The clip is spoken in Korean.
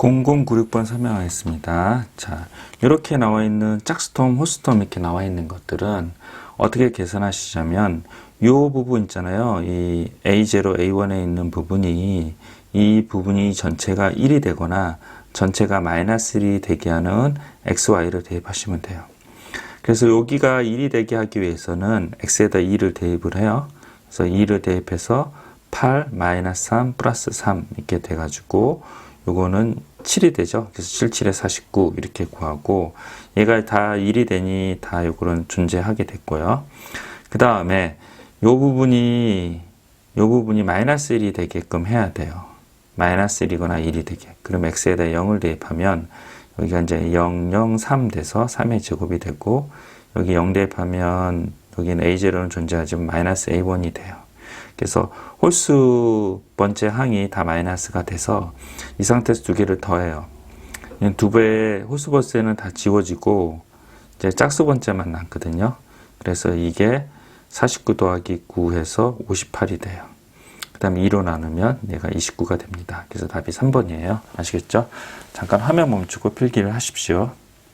0096번 설명하겠습니다. 자, 이렇게 나와 있는 짝스톰, 호스톰 이렇게 나와 있는 것들은 어떻게 계산하시자면 이 부분 있잖아요. 이 A0, A1에 있는 부분이 이 부분이 전체가 1이 되거나 전체가 마이너스 1이 되게 하는 XY를 대입하시면 돼요. 그래서 여기가 1이 되게 하기 위해서는 x에다 2를 대입을 해요. 그래서 2를 대입해서 8 마이너스 3 플러스 3 이렇게 돼가지고 요거는 7이 되죠. 그래서 7, 7에 49 이렇게 구하고 얘가 다 1이 되니 다 요거는 존재하게 됐고요. 그 다음에 요 부분이 요 부분이 마이너스 1이 되게끔 해야 돼요. 마이너스 1이거나 1이 되게. 그럼 x에다 0을 대입하면 여기가 이제 0, 0, 3 돼서 3의 제곱이 되고 여기 0 대입하면 여기는 a0는 존재하지만 마이너스 a1이 돼요. 그래서 홀수 번째 항이 다 마이너스가 돼서 이 상태에서 두 개를 더해요. 두 배의 홀수 번째는 다 지워지고 이제 짝수 번째만 남거든요. 그래서 이게 49 더하기 9 해서 58이 돼요. 그 다음에 2로 나누면 얘가 29가 됩니다. 그래서 답이 3번이에요. 아시겠죠? 잠깐 화면 멈추고 필기를 하십시오.